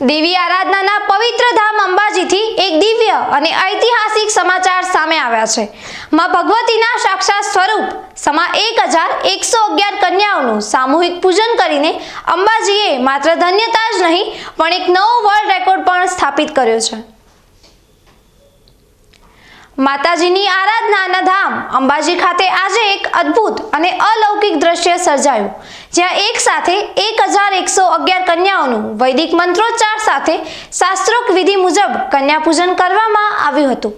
દેવી આરાધનાના પવિત્ર ધામ અંબાજીથી એક દિવ્ય અને ઐતિહાસિક સમાચાર સામે આવ્યા છે. માં ભગવતીના સાક્ષાત સ્વરૂપ સમા એક હજાર એકસો અગિયાર કન્યાઓનું સામૂહિક પૂજન કરીને અંબાજીએ માત્ર ધન્યતા જ નહીં, પણ એક નવો વર્લ્ડ રેકોર્ડ પણ સ્થાપિત કર્યો છે. માતાજીની આરાધનાના ધામ અંબાજી ખાતે આજે એક અદ્ભુત અને અલૌકિક દ્રશ્ય સર્જાયું. જ્યાં એક સાથે એક હજાર એકસો અગિયાર કન્યાઓનું વૈદિક મંત્રોચ્ચાર સાથે શાસ્ત્રોક્ત વિધિ મુજબ કન્યાપૂજન કરવામાં આવ્યું હતું.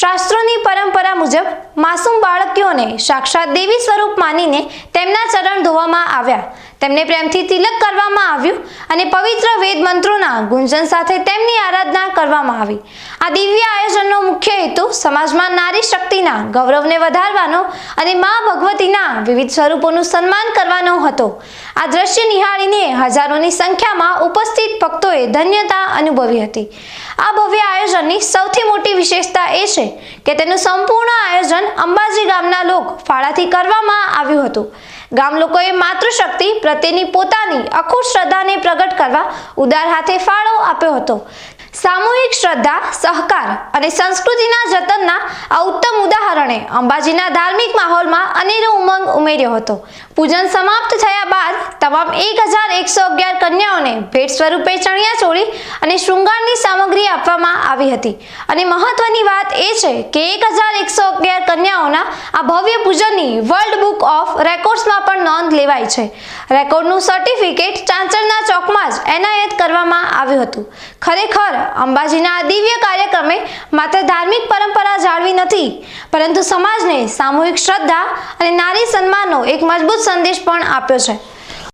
શાસ્ત્રોની પરંપરા મુજબ માસૂમ બાળકીઓને સાક્ષાત દેવી સ્વરૂપ માનીને તેમના ચરણ ધોવામાં આવ્યા. તેમને પ્રેમથી તિલક કરવામાં આવ્યું અને પવિત્ર વેદ મંત્રોના ગુંજન સાથે તેમની આરાધના કરવામાં આવી. આ દિવ્ય આયોજનનો મુખ્ય હેતુ સમાજમાં નારી શક્તિના ગૌરવને વધારવાનો અને મા ભગવતીના વિવિધ સ્વરૂપોનું સન્માન કરવાનો હતો. આ દ્રશ્ય નિહાળીને હજારોની સંખ્યામાં ઉપસ્થિત ભક્તોએ ધન્યતા અનુભવી હતી. આ ભવ્ય આયોજનની સૌથી મોટી વિશેષતા એ છે કે તેનું સંપૂર્ણ આયોજન અંબાજી ગામના લોક ફાળાથી કરવામાં આવ્યું હતું. ગામ લોકોએ માતૃશક્તિ પ્રત્યેની પોતાની અખૂટ શ્રદ્ધાને પ્રગટ કરવા ઉદાર હાથે ફાળો આપ્યો હતો. સામૂહિક શ્રદ્ધા, સહકાર અને સંસ્કૃતિના જતનના આ ઉત્તમ ઉદાહરણે અંબાજીના ધાર્મિક માહોલમાં અનેરો ઉમંગ ઉમેર્યો હતો. પૂજન સમાપ્ત થયા બાદ તમામ એક હજાર એકસો અગિયાર કન્યાઓને ભેટ સ્વરૂપે ચણિયાચોળી અને શૃંગારની સામગ્રી આપવામાં આવી હતી. અને મહત્વની વાત એ છે કે એક હજાર એકસો અગિયાર કન્યાઓના આ ભવ્ય પૂજનની વર્લ્ડ બુક ઓફ રેકોર્ડ્સમાં પણ નોંધ લેવાઈ છે. રેકોર્ડનું સર્ટિફિકેટ ચાંચરના ચોકમાં જ એનાયત કરવામાં આવ્યું હતું. ખરેખર, અંબાજીના આ દિવ્ય કાર્યક્રમે માત્ર ધાર્મિક પરંપરા જાળવી નથી, પરંતુ સમાજને સામૂહિક શ્રદ્ધા અને નારી સન્માનનો એક મજબૂત સંદેશ પણ આપ્યો છે.